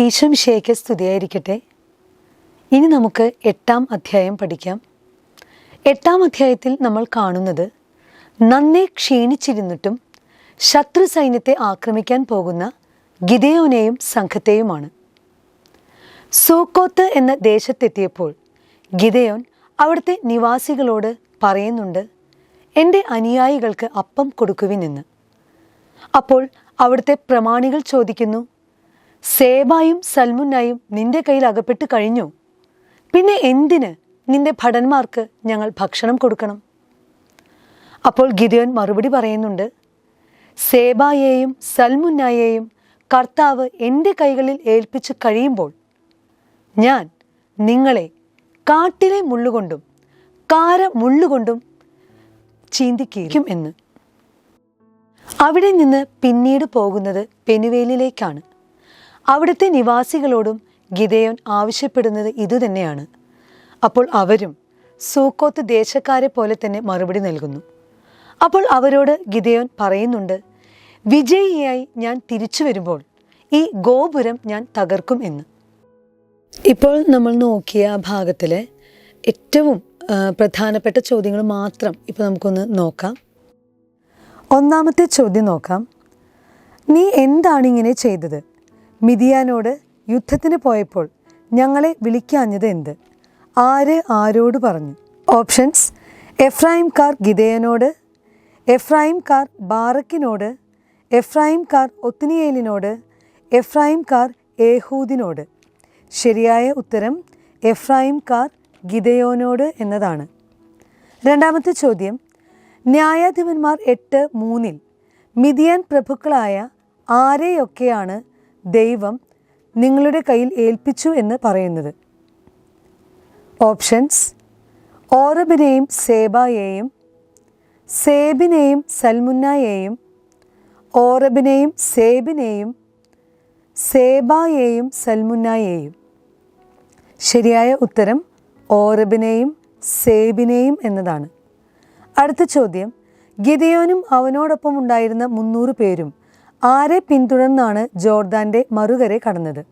ഈശംശേക്ക് സ്തുതിയായിരിക്കട്ടെ. ഇനി നമുക്ക് എട്ടാം അധ്യായം പഠിക്കാം. എട്ടാം അധ്യായത്തിൽ നമ്മൾ കാണുന്നത് നന്നേ ക്ഷീണിച്ചിരുന്നിട്ടും ശത്രു സൈന്യത്തെ ആക്രമിക്കാൻ പോകുന്ന ഗിദയോനെയും സംഘത്തെയുമാണ്. സൂക്കോത്ത് എന്ന ദേശത്തെത്തിയപ്പോൾ ഗിദയോൻ അവിടുത്തെ നിവാസികളോട് പറയുന്നുണ്ട് എന്റെ അനുയായികൾക്ക് അപ്പം കൊടുക്കുവിനെന്ന് അപ്പോൾ അവിടുത്തെ പ്രമാണികൾ ചോദിക്കുന്നു സേബായും സൽമുന്നായും നിന്റെ കയ്യിൽ അകപ്പെട്ട് കഴിഞ്ഞു. പിന്നെ എന്തിന് നിന്റെ ഭടന്മാർക്ക് ഞങ്ങൾ ഭക്ഷണം കൊടുക്കണം? അപ്പോൾ ഗിദയൻ മറുപടി പറയുന്നുണ്ട് സേബായെയും സൽമുന്നായെയും കർത്താവ് എന്റെ കൈകളിൽ ഏൽപ്പിച്ച് കഴിയുമ്പോൾ ഞാൻ നിങ്ങളെ കാട്ടിലെ മുള്ളുകൊണ്ടും കാര മുള്ളുകൊണ്ടും ചീന്തിക്കീരിക്കും എന്ന്. അവിടെ നിന്ന് പിന്നീട് പോകുന്നത് പെനുവേലിലേക്കാണ്. അവിടുത്തെ നിവാസികളോടും ഗിദയോൻ ആവശ്യപ്പെടുന്നത് ഇതുതന്നെയാണ് അപ്പോൾ അവരും സൂക്കോത്ത് ദേശക്കാരെ പോലെ തന്നെ മറുപടി നൽകുന്നു. അപ്പോൾ അവരോട് ഗിതയോൻ പറയുന്നുണ്ട് വിജയിയായി ഞാൻ തിരിച്ചു വരുമ്പോൾ ഈ ഗോപുരം ഞാൻ തകർക്കും എന്ന്. ഇപ്പോൾ നമ്മൾ നോക്കിയ ഭാഗത്തിലെ ഏറ്റവും പ്രധാനപ്പെട്ട ചോദ്യങ്ങൾ മാത്രം ഇപ്പോൾ നമുക്കൊന്ന് നോക്കാം. ഒന്നാമത്തെ ചോദ്യം നോക്കാം. നീ എന്താണ് ഇങ്ങനെ ചെയ്തത്? മിതിയാനോട് യുദ്ധത്തിന് പോയപ്പോൾ ഞങ്ങളെ വിളിക്കാഞ്ഞത് എന്ത്? ആര് ആരോട് പറഞ്ഞു? ഓപ്ഷൻസ് എഫ്രായിംകാർ ഗിദയനോട് എഫ്രായിംകാർ ബാറക്കിനോട് എഫ്രായിംകാർ ഒത്തിനിയേലിനോട് എഫ്രായിംകാർ ഏഹൂദിനോട്. ശരിയായ ഉത്തരം എഫ്രായിംകാർ ഗിതയോനോട് എന്നതാണ്. രണ്ടാമത്തെ ചോദ്യം ന്യായാധിപന്മാർ എട്ട് മൂന്നിൽ മിതിയാൻ പ്രഭുക്കളായ ആരെയൊക്കെയാണ് ദൈവം നിങ്ങളുടെ കയ്യിൽ ഏൽപ്പിച്ചു എന്ന് പറയുന്നത്. ഓപ്ഷൻസ്. ഓറബിനെയും സേബായെയും സേബിനെയും സൽമുന്നയെയും ഓറബിനെയും സേബിനെയും സേബായെയും സൽമുന്നയെയും. ശരിയായ ഉത്തരം ഓറബിനെയും സേബിനെയും എന്നതാണ്. അടുത്ത ചോദ്യം. ഗിദയോനും അവനോടൊപ്പം ഉണ്ടായിരുന്ന മുന്നൂറ് പേരും ആരെ പിന്തുടർന്നാണ് ജോർദാന്റെ മറുകരെ കടന്നത്?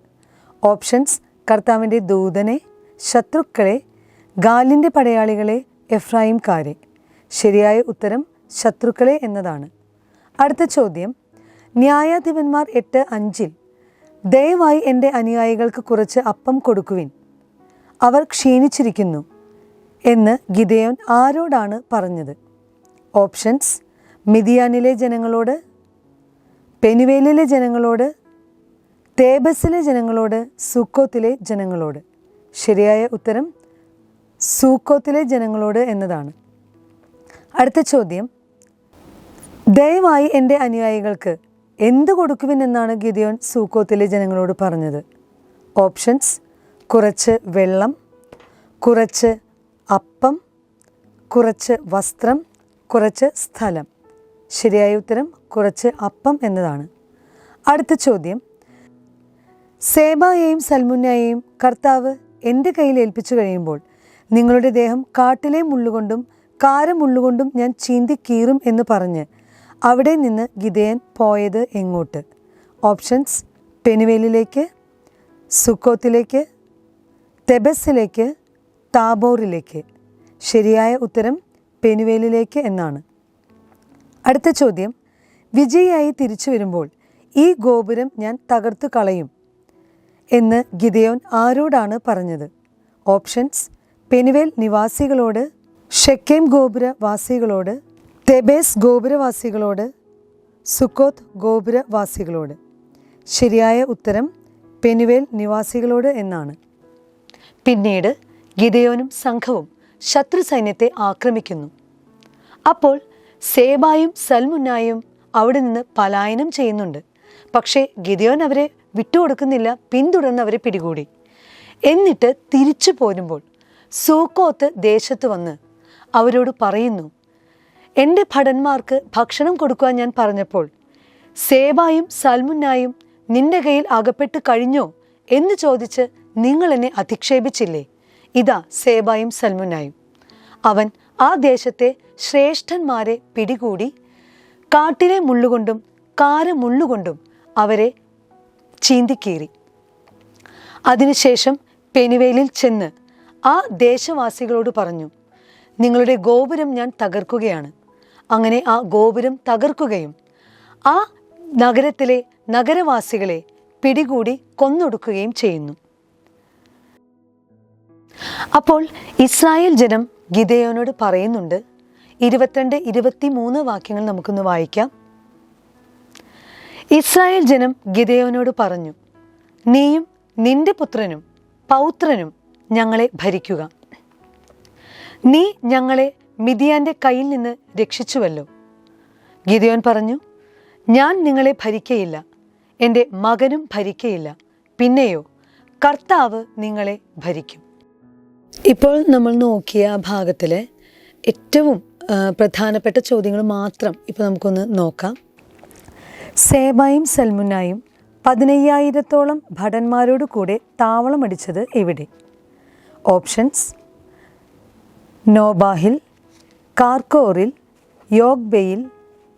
ഓപ്ഷൻസ് കർത്താവിന്റെ ദൂതനെ ശത്രുക്കളെ ഗാലിന്റെ പടയാളികളെ എഫ്രായിംകാരെ. ശരിയായ ഉത്തരം ശത്രുക്കളെ എന്നതാണ്. അടുത്ത ചോദ്യം. ന്യായാധിപന്മാർ എട്ട് അഞ്ചിൽ ദയവായി എന്റെ അനുയായികൾക്ക് കുറച്ച് അപ്പം കൊടുക്കുവിൻ. അവർ ക്ഷീണിച്ചിരിക്കുന്നു എന്ന് ഗിതയോൻ ആരോടാണ് പറഞ്ഞത്? ഓപ്ഷൻസ് മിതിയാനിലെ ജനങ്ങളോട് പെനുവേലിലെ ജനങ്ങളോട് തേബസിലെ ജനങ്ങളോട് സൂക്കോത്തിലെ ജനങ്ങളോട്. ശരിയായ ഉത്തരം സൂക്കോത്തിലെ ജനങ്ങളോട് എന്നതാണ്. അടുത്ത ചോദ്യം. ദയവായി എന്റെ അനുയായികൾക്ക് എന്ത് കൊടുക്കുവിനെന്നാണ് ഗിദിയോൻ സൂക്കോത്തിലെ ജനങ്ങളോട് പറഞ്ഞത്. ഓപ്ഷൻസ് കുറച്ച് വെള്ളം കുറച്ച് അപ്പം കുറച്ച് വസ്ത്രം കുറച്ച് സ്ഥലം. ശരിയായ ഉത്തരം കുറച്ച് അപ്പം എന്നതാണ്. അടുത്ത ചോദ്യം. സേബായെയും സൽമുന്നയെയും കർത്താവ് എന്റെ കയ്യിൽ ഏൽപ്പിച്ചു കഴിയുമ്പോൾ നിങ്ങളുടെ ദേഹം കാട്ടിലെ മുള്ളുകൊണ്ടും കാരമുള്ളുകൊണ്ടും ഞാൻ ചീന്തി കീറും എന്ന് പറഞ്ഞ് അവിടെ നിന്ന് ഗിതയൻ പോയത് എങ്ങോട്ട്? ഓപ്ഷൻസ് പെനുവേലിലേക്ക് സുക്കോത്തിലേക്ക് തെബസിലേക്ക് താബോറിലേക്ക്. ശരിയായ ഉത്തരം പെനുവേലിലേക്ക് എന്നാണ്. അടുത്ത ചോദ്യം. വിജയിയായി തിരിച്ചു വരുമ്പോൾ ഈ ഗോപുരം ഞാൻ തകർത്തു കളയും എന്ന് ഗിദയോൻ ആരോടാണ് പറഞ്ഞത്? ഓപ്ഷൻസ് പെനുവേൽ നിവാസികളോട് ഷെക്കേം ഗോപുരവാസികളോട് തെബേസ് ഗോപുരവാസികളോട് സുക്കോത്ത് ഗോപുരവാസികളോട്. ശരിയായ ഉത്തരം പെനുവേൽ നിവാസികളോട് എന്നാണ്. പിന്നീട് ഗിദയോനും സംഘവും ശത്രു സൈന്യത്തെ ആക്രമിക്കുന്നു. അപ്പോൾ സേബായും സൽമുന്നായും അവിടെ നിന്ന് പലായനം ചെയ്യുന്നുണ്ട്. പക്ഷേ ഗിദയോൻ അവരെ വിട്ടുകൊടുക്കുന്നില്ല പിന്തുടർന്ന് അവരെ പിടികൂടി. എന്നിട്ട് തിരിച്ചു പോരുമ്പോൾ സൂക്കോത്ത് ദേശത്ത് വന്ന് അവരോട് പറയുന്നു എന്റെ ഭടന്മാർക്ക് ഭക്ഷണം കൊടുക്കുവാൻ ഞാൻ പറഞ്ഞപ്പോൾ സേബായും സൽമുന്നായും നിന്റെ കയ്യിൽ അകപ്പെട്ട് കഴിഞ്ഞോ എന്ന് ചോദിച്ച് നിങ്ങൾ എന്നെ അധിക്ഷേപിച്ചില്ലേ? ഇതാ സേബായും സൽമുനായും അവൻ ആ ദേശത്തെ ശ്രേഷ്ഠന്മാരെ പിടികൂടി കാട്ടിലെ മുള്ളുകൊണ്ടും കാര മുള്ളുകൊണ്ടും അവരെ ചീന്തിക്കീറി. അതിനുശേഷം പെനുവേലിൽ ചെന്ന് ആ ദേശവാസികളോട് പറഞ്ഞു നിങ്ങളുടെ ഗോപുരം ഞാൻ തകർക്കുകയാണ്. അങ്ങനെ ആ ഗോപുരം തകർക്കുകയും ആ നഗരത്തിലെ നഗരവാസികളെ പിടികൂടി കൊന്നൊടുക്കുകയും ചെയ്യുന്നു. അപ്പോൾ ഇസ്രായേൽ ജനം ഗിതയോനോട് പറയുന്നുണ്ട് ഇരുപത്തിരണ്ട് ഇരുപത്തിമൂന്ന് വാക്യങ്ങൾ നമുക്കൊന്ന് വായിക്കാം. ഇസ്രായേൽ ജനം ഗിദയോനോട് പറഞ്ഞു നീയും നിന്റെ പുത്രനും പൗത്രനും ഞങ്ങളെ ഭരിക്കുക. നീ ഞങ്ങളെ മിതിയാന്റെ കയ്യിൽ നിന്ന് രക്ഷിച്ചുവല്ലോ. ഗിദയോൻ പറഞ്ഞു ഞാൻ നിങ്ങളെ ഭരിക്കയില്ല എന്റെ മകനും ഭരിക്കയില്ല. പിന്നെയോ കർത്താവ് നിങ്ങളെ ഭരിക്കും. ഇപ്പോൾ നമ്മൾ നോക്കിയ ഭാഗത്തിലെ ഏറ്റവും പ്രധാനപ്പെട്ട ചോദ്യങ്ങൾ മാത്രം ഇപ്പോൾ നമുക്കൊന്ന് നോക്കാം. സേബായും സൽമുനായും പതിനയ്യായിരത്തോളം ഭടന്മാരോട് കൂടെ താവളം അടിച്ചത് എവിടെ? ഓപ്ഷൻസ് നോബാഹിൽ കാർക്കോറിൽ യോഗ്ബെയിൽ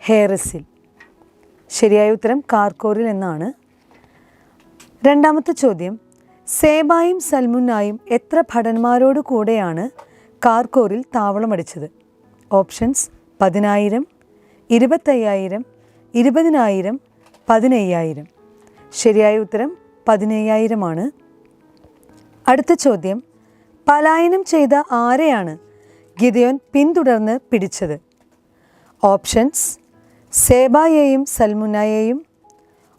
ഹേറസിൽ. ശരിയായ ഉത്തരം കാർക്കോറിൽ എന്നാണ്. രണ്ടാമത്തെ ചോദ്യം സേബായും സൽമുനായും എത്ര ഭടന്മാരോട് കൂടെയാണ് കാർക്കോറിൽ താവളമടിച്ചത് ഓപ്ഷൻസ് പതിനായിരം ഇരുപത്തയ്യായിരം ഇരുപതിനായിരം പതിനയ്യായിരം. ശരിയായ ഉത്തരം പതിനയ്യായിരമാണ്. അടുത്ത ചോദ്യം. പലായനം ചെയ്ത ആരെയാണ് ഗിദയോൻ പിന്തുടർന്ന് പിടിച്ചത്? ഓപ്ഷൻസ് സേബായെയും സൽമുനയെയും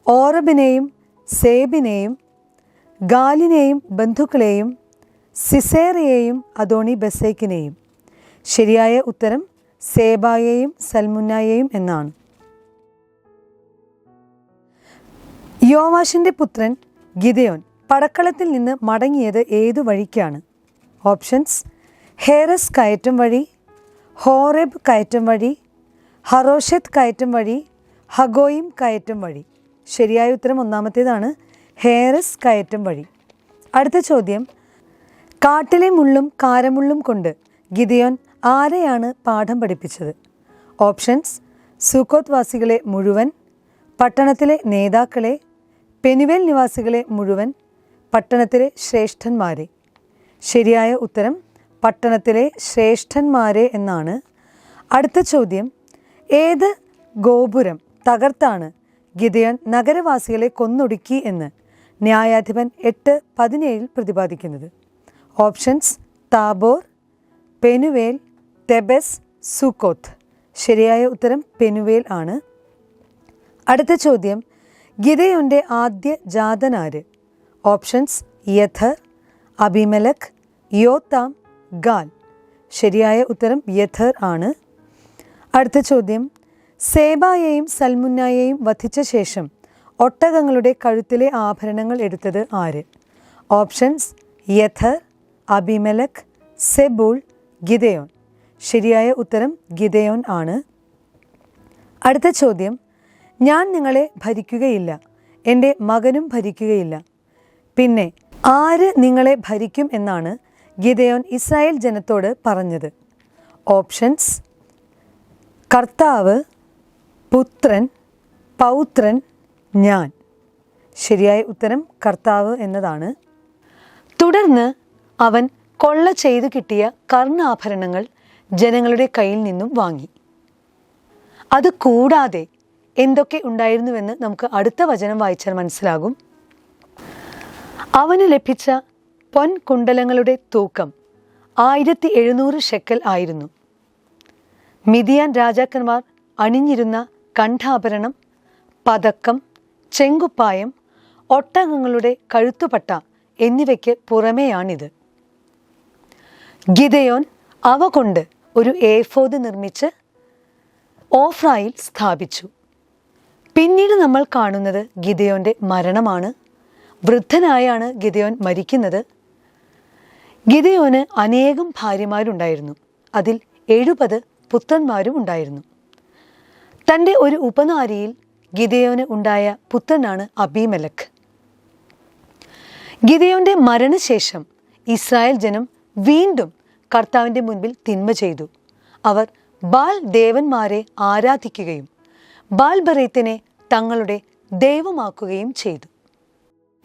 ഓറബിനെയും സേബിനെയും ഗാലിനെയും ബന്ധുക്കളെയും സിസേറിയെയും അദോണി ബസേക്കിനെയും. ശരിയായ ഉത്തരം സേബായെയും സൽമുന്നായെയും എന്നാണ്. യോവാഷിന്റെ പുത്രൻ ഗിതയോൻ പടക്കളത്തിൽ നിന്ന് മടങ്ങിയത് ഏതു വഴിക്കാണ്? ഓപ്ഷൻസ് ഹേറസ് കയറ്റം വഴി ഹോറെബ് കയറ്റം വഴി ഹറോഷത്ത് കയറ്റം വഴി ഹഗോയിം കയറ്റം വഴി. ശരിയായ ഉത്തരം ഒന്നാമത്തേതാണ് ഹേറസ് കയറ്റം വഴി. അടുത്ത ചോദ്യം കാട്ടിലെ മുള്ളും കാരമുള്ളും കൊണ്ട് ഗിദയോൻ ആരെയാണ് പാഠം പഠിപ്പിച്ചത്? ഓപ്ഷൻസ് സുഖോത് വാസികളെ മുഴുവൻ പട്ടണത്തിലെ നേതാക്കളെ പെനുവേൽ നിവാസികളെ മുഴുവൻ പട്ടണത്തിലെ ശ്രേഷ്ഠന്മാരെ. ശരിയായ ഉത്തരം പട്ടണത്തിലെ ശ്രേഷ്ഠന്മാരെ എന്നാണ്. അടുത്ത ചോദ്യം ഏത് ഗോപുരം തകർത്താണ് ഗിതയൻ നഗരവാസികളെ കൊന്നൊടുക്കി എന്ന് ന്യായാധിപൻ എട്ട് പതിനേഴിൽ പ്രതിപാദിക്കുന്നത്? Options Tabor Penuel Thebez Succoth. ശരിയായ ഉത്തരം പെനുവേൽ ആണ്. അടുത്ത ചോദ്യം. ഗിദയോന്റെ ആദ്യ ജാതനാര്? Options Jether അഭിമലക് യോത്താം ഗാൽ. ശരിയായ ഉത്തരം യഥർ ആണ്. അടുത്ത ചോദ്യം. സേബായെയും സൽമുന്നയെയും വധിച്ച ശേഷം ഒട്ടകങ്ങളുടെ കഴുത്തിലെ ആഭരണങ്ങൾ എടുത്തത് ആര്? Options Jether Abimelech Zebul Gideon. ശരിയായ ഉത്തരം ഗിതയോൻ ആണ്. അടുത്ത ചോദ്യം ഞാൻ നിങ്ങളെ ഭരിക്കുകയില്ല എന്റെ മകനും ഭരിക്കുകയില്ല. പിന്നെ ആര് നിങ്ങളെ ഭരിക്കും എന്നാണ് ഗിതയോൻ ഇസ്രായേൽ ജനത്തോട് പറഞ്ഞത്. ഓപ്ഷൻസ് കർത്താവ് പുത്രൻ പൗത്രൻ ഞാൻ. ശരിയായ ഉത്തരം കർത്താവ് എന്നതാണ്. തുടർന്ന് അവൻ കൊള്ള ചെയ്തു കിട്ടിയ കർണാഭരണങ്ങൾ ജനങ്ങളുടെ കയ്യിൽ നിന്നും വാങ്ങി. അത് കൂടാതെ എന്തൊക്കെ ഉണ്ടായിരുന്നുവെന്ന് നമുക്ക് അടുത്ത വചനം വായിച്ചാൽ മനസ്സിലാകും. അവന് ലഭിച്ച പൊൻകുണ്ടലങ്ങളുടെ തൂക്കം ആയിരത്തി എഴുന്നൂറ് ഷെക്കൽ ആയിരുന്നു. മിതിയാൻ രാജാക്കന്മാർ അണിഞ്ഞിരുന്ന കണ്ഠാഭരണം പതക്കം ചെങ്കുപ്പായം ഒട്ടകങ്ങളുടെ കഴുത്തുപട്ട എന്നിവയ്ക്ക് പുറമെയാണിത്. ഗിതയോൻ അവ കൊണ്ട് ഒരു ഏഫോദ് നിർമ്മിച്ച് ഓഫ്രായിൽ സ്ഥാപിച്ചു. പിന്നീട് നമ്മൾ കാണുന്നത് ഗിതയോന്റെ മരണമാണ്. വൃദ്ധനായാണ് ഗിതയോൻ മരിക്കുന്നത്. ഗിതയോന് അനേകം ഭാര്യമാരുണ്ടായിരുന്നു. അതിൽ എഴുപത് പുത്രന്മാരും ഉണ്ടായിരുന്നു. തന്റെ ഒരു ഉപനാരിയിൽ ഗിതയോന് ഉണ്ടായ പുത്രനാണ് അബീമലക് ഗിതയോന്റെ മരണശേഷം ഇസ്രായേൽ ജനം വീണ്ടും കർത്താവിന്റെ മുൻപിൽ തിന്മ ചെയ്തു. അവർ ബാൽ ദേവന്മാരെ ആരാധിക്കുകയും ബാൽ ബറീത്തിനെ തങ്ങളുടെ ദൈവമാക്കുകയും ചെയ്തു.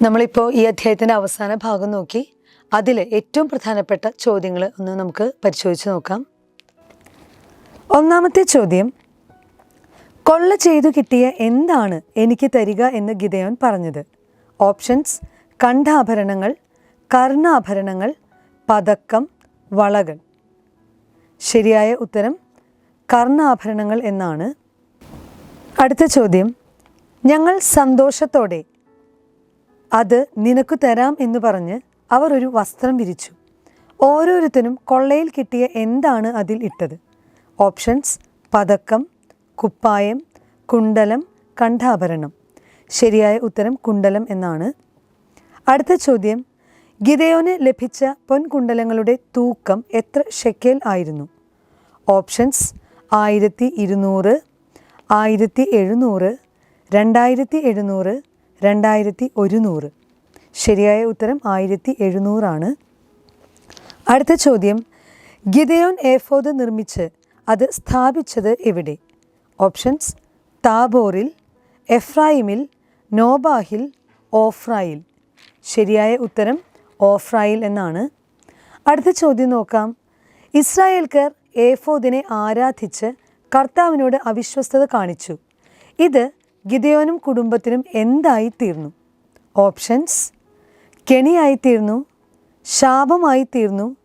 നമ്മളിപ്പോൾ ഈ അധ്യായത്തിന്റെ അവസാന ഭാഗം നോക്കി. അതിൽ ഏറ്റവും പ്രധാനപ്പെട്ട ചോദ്യങ്ങൾ ഒന്ന് നമുക്ക് പരിശോധിച്ച് നോക്കാം. ഒന്നാമത്തെ ചോദ്യം കൊള്ള ചെയ്തു കിട്ടിയ എന്താണ് എനിക്ക് തരിക എന്ന് ഗിതയോൻ പറഞ്ഞത്? ഓപ്ഷൻസ് കണ്ഠാഭരണങ്ങൾ കർണാഭരണങ്ങൾ പതക്കം വളകൾ. ശരിയായ ഉത്തരം കർണാഭരണങ്ങൾ എന്നാണ്. അടുത്ത ചോദ്യം. ഞങ്ങൾ സന്തോഷത്തോടെ അത് നിനക്ക് തരാം എന്ന് പറഞ്ഞ് അവർ ഒരു വസ്ത്രം വിരിച്ചു. ഓരോരുത്തരും കൊള്ളയിൽ കിട്ടിയ എന്താണ് അതിൽ ഇട്ടത്? ഓപ്ഷൻസ് പതക്കം കുപ്പായം കുണ്ടലം കണ്ഠാഭരണം. ശരിയായ ഉത്തരം കുണ്ടലം എന്നാണ്. അടുത്ത ചോദ്യം. ഗിതയോന് ലഭിച്ച പൊൻകുണ്ടലങ്ങളുടെ തൂക്കം എത്ര ഷെക്കേൽ ആയിരുന്നു? ഓപ്ഷൻസ് ആയിരത്തി ഇരുന്നൂറ് ആയിരത്തി എഴുന്നൂറ് രണ്ടായിരത്തി എഴുന്നൂറ് രണ്ടായിരത്തി ഒരുന്നൂറ്. ശരിയായ ഉത്തരം ആയിരത്തി എഴുന്നൂറാണ്. അടുത്ത ചോദ്യം. ഗിതയോൻ എഫോദ് നിർമ്മിച്ച് അത് സ്ഥാപിച്ചത് എവിടെ? ഓപ്ഷൻസ് താബോറിൽ എഫ്രായിമിൽ നോബാഹിൽ ഓഫ്രായിൽ. ശരിയായ ഉത്തരം ഓഫ്രായിൽ എന്നാണ്. അടുത്ത ചോദ്യം നോക്കാം. ഇസ്രായേൽക്കാർ ഏഫോദിനെ ആരാധിച്ച് കർത്താവിനോട് അവിശ്വസ്തത കാണിച്ചു. ഇത് ഗിദയോനും കുടുംബത്തിനും എന്തായി തീർന്നു ഓപ്ഷൻസ് കെണിയായി തീർന്നു ശാപമായി തീർന്നു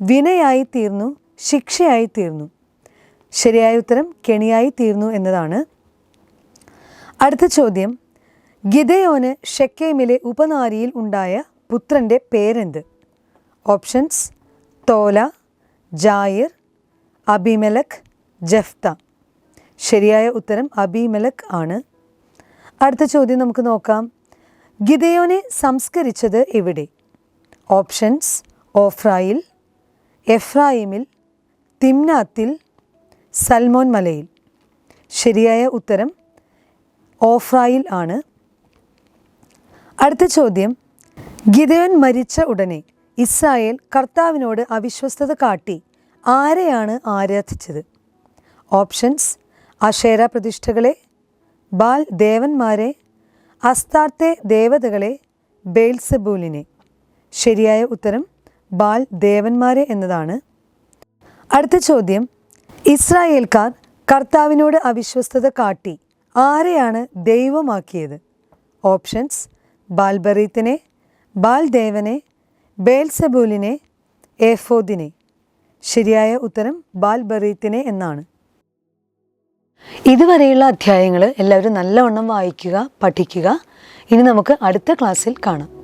വിനയായി തീർന്നു ശിക്ഷയായി തീർന്നു ശരിയായ ഉത്തരം കെണിയായി തീർന്നു എന്നതാണ്. അടുത്ത ചോദ്യം ഗിദയോന് ഷെക്കേമിലെ ഉപനാരിയിൽ ഉണ്ടായ പുത്രന്റെ പേരെന്ത്? Options Tola Jair Abimelech Jephthah. ശരിയായ ഉത്തരം അബിമലക് ആണ്. അടുത്ത ചോദ്യം നമുക്ക് നോക്കാം. ഗിതയോനെ സംസ്കരിച്ചത് എവിടെ? ഓപ്ഷൻസ് ഓഫ്രായിൽ എഫ്രായിമിൽ തിംനാത്തിൽ സൽമോൻ മലയിൽ. ശരിയായ ഉത്തരം ഓഫ്രായിൽ ആണ്. അടുത്ത ചോദ്യം. ഗിദയോൻ മരിച്ച ഉടനെ ഇസ്രായേൽ കർത്താവിനോട് അവിശ്വസ്തത കാട്ടി ആരെയാണ് ആരാധിച്ചത്? ഓപ്ഷൻസ് അഷേര പ്രതിഷ്ഠകളെ ബാൽ ദേവന്മാരെ അസ്താർത്തെ ദേവതകളെ ബേൽസബൂലിനെ. ശരിയായ ഉത്തരം ബാൽ ദേവന്മാരെ എന്നതാണ്. അടുത്ത ചോദ്യം ഇസ്രായേൽക്കാർ കർത്താവിനോട് അവിശ്വസ്തത കാട്ടി ആരെയാണ് ദൈവമാക്കിയത്? ഓപ്ഷൻസ് ബാൽബറീത്തിനെ ബാൽദേവനെ ബേൽസബൂലിനെ ഏഫോദിനെ. ശരിയായ ഉത്തരം ബാൽബറീത്തിനെ എന്നാണ്. ഇതുവരെയുള്ള അധ്യായങ്ങൾ എല്ലാവരും നല്ലവണ്ണം വായിക്കുക പഠിക്കുക. ഇനി നമുക്ക് അടുത്ത ക്ലാസ്സിൽ കാണാം.